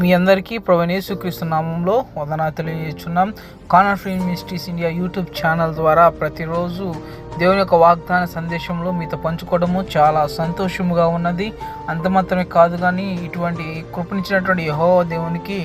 మీ అందరికీ ప్రవణేశుక్రీస్తు నామంలో వందనా తెలియజేస్తున్నాం. Connor free ministries India YouTube channel ద్వారా ప్రతిరోజు దేవుని యొక్క వాగ్దాన సందేశంలో మీతో పంచుకోవడము చాలా సంతోషముగా ఉన్నది. అంత మాత్రమే కాదు కానీ ఇటువంటి కృపణించినటువంటి యహో దేవునికి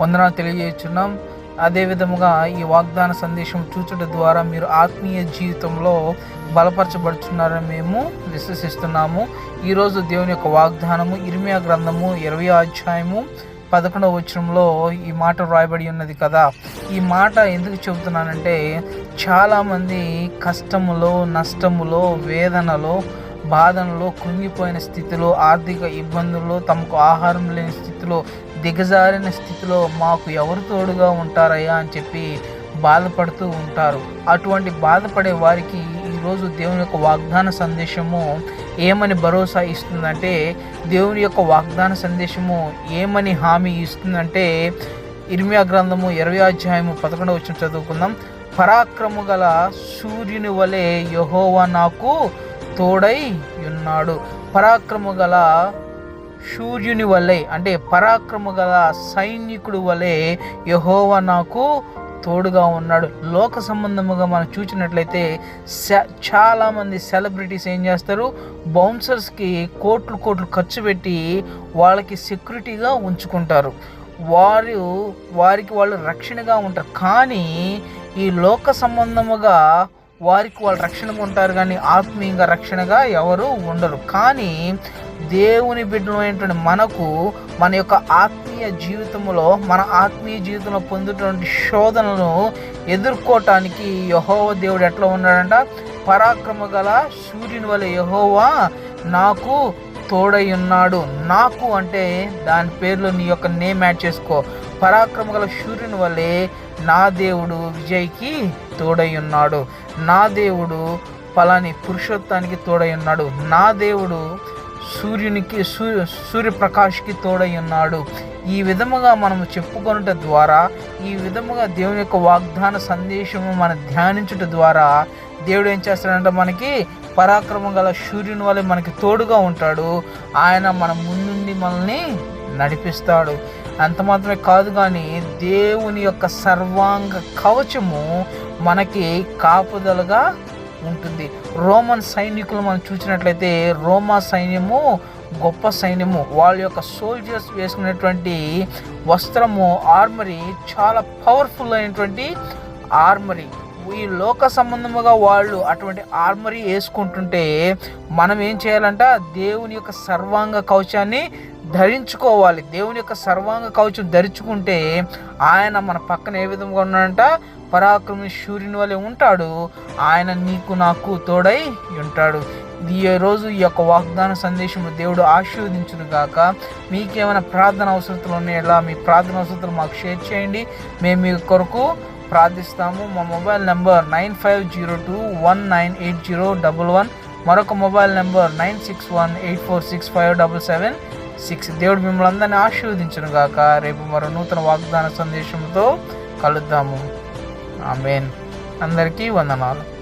వందనాలు తెలియజేస్తున్నాం. అదే విధముగా ఈ వాగ్దాన సందేశం చూచడం ద్వారా మీరు ఆత్మీయ జీవితంలో బలపరచబడుచున్నారని మేము విశ్వసిస్తున్నాము. ఈరోజు దేవుని యొక్క వాగ్దానము ఇర్మియా గ్రంథము ఇరవై అధ్యాయము పదకొండవ వచనంలో ఈ మాట వ్రాయబడి ఉన్నది కదా. ఈ మాట ఎందుకు చెబుతున్నానంటే చాలామంది కష్టములో నష్టములో వేదనలో బాధనలో కుంగిపోయిన స్థితిలో ఆర్థిక ఇబ్బందుల్లో తమకు ఆహారం లేని స్థితిలో దిగజారిన స్థితిలో మాకు ఎవరు తోడుగా ఉంటారయ్యా అని చెప్పి బాధపడుతూ ఉంటారు. అటువంటి బాధపడే వారికి ఈరోజు దేవుని యొక్క వాగ్దాన సందేశము ఏమని భరోసా ఇస్తుందంటే దేవుని యొక్క వాగ్దాన సందేశము ఏమని హామీ ఇస్తుందంటే ఇర్మియా గ్రంథము ఇరవై అధ్యాయము పదకొండవ వచ్చిన చదువుకుందాం. పరాక్రము గల సూర్యుని వలె యహోవా నాకు తోడై ఉన్నాడు. పరాక్రము గల సూర్యుని వలె అంటే పరాక్రమ గల సైనికుడు వలె యహోవా నాకు తోడుగా ఉన్నాడు. లోక సంబంధముగా మనం చూసినట్లయితే చాలామంది సెలబ్రిటీస్ ఏం చేస్తారు? బౌన్సర్స్కి కోట్లు కోట్లు ఖర్చు పెట్టి వాళ్ళకి సెక్యూరిటీగా ఉంచుకుంటారు. వారు వారికి వాళ్ళు రక్షణగా ఉంటారు. కానీ ఈ లోక సంబంధముగా వారికి వాళ్ళు రక్షణగా ఉంటారు కానీ ఆత్మీయంగా రక్షణగా ఎవరు ఉండరు. కానీ దేవుని బిడ్డమైనటువంటి మనకు మన యొక్క ఆత్మీయ జీవితంలో మన ఆత్మీయ జీవితంలో పొందుతున్నటువంటి శోధనలను ఎదుర్కోవటానికి యహోవ దేవుడు ఎట్లా ఉన్నాడంట? పరాక్రమ గల సూర్యుని వల్ల యహోవా నాకు తోడై ఉన్నాడు. నాకు అంటే దాని పేరులో నీ యొక్క నేమ్ యాడ్ చేసుకో. పరాక్రమ గల సూర్యుని వల్లే నా దేవుడు విజయ్కి తోడై ఉన్నాడు. నా దేవుడు ఫలాని పురుషోత్వానికి తోడై ఉన్నాడు. నా దేవుడు సూర్యునికి సూర్య సూర్యప్రకాష్కి తోడై ఉన్నాడు. ఈ విధముగా మనము చెప్పుకొనుట ద్వారా ఈ విధముగా దేవుని యొక్క వాగ్దాన సందేశము మనం ధ్యానించుట ద్వారా దేవుడు ఏం చేస్తాడంటే మనకి పరాక్రమం గల సూర్యుని వల్ల మనకి తోడుగా ఉంటాడు. ఆయన మన ముందుండి మనల్ని నడిపిస్తాడు. అంత మాత్రమే కాదు కానీ దేవుని యొక్క సర్వాంగ కవచము మనకి కాపుదలుగా ఉంటుంది. రోమన్ సైనికులు మనం చూసినట్లయితే రోమా సైన్యము గొప్ప సైన్యము. వాళ్ళ యొక్క సోల్జర్స్ వేసుకునేటువంటి వస్త్రము ఆర్మరీ చాలా పవర్ఫుల్ అయినటువంటి ఆర్మరీ ఈ లోక సంబంధముగా వాళ్ళు అటువంటి ఆర్మరీ వేసుకుంటుంటే మనం ఏం చేయాలంట? దేవుని యొక్క సర్వాంగ కవచాన్ని ధరించుకోవాలి. దేవుని యొక్క సర్వాంగ కవచం ధరించుకుంటే ఆయన మన పక్కన ఏ విధంగా ఉన్నాడంట? పరాక్రమి సూర్యుని వలె ఉంటాడు. ఆయన నీకు నాకు తోడై ఉంటాడు. ఈ రోజు ఈ యొక్క వాగ్దాన సందేశము దేవుడు ఆశీర్వదించును గాక. మీకేమైనా ప్రార్థన అవసరతలు ఉన్నాయా? మీ ప్రార్థన అవసరతలు మాకు షేర్ చేయండి. మేము మీ కొరకు ప్రార్థిస్తాము. మా mobile number nine five zero two one nine eight zero double one. మరొక mobile number nine six one eight four six five double seven. Six దేవుడు మిమ్మల్ని అందరినీ ఆశీర్వదించను గాక. రేపు మరో నూతన వాగ్దాన సందేశంతో కలుద్దాము. ఆమెన్. అందరికీ వందనాలు.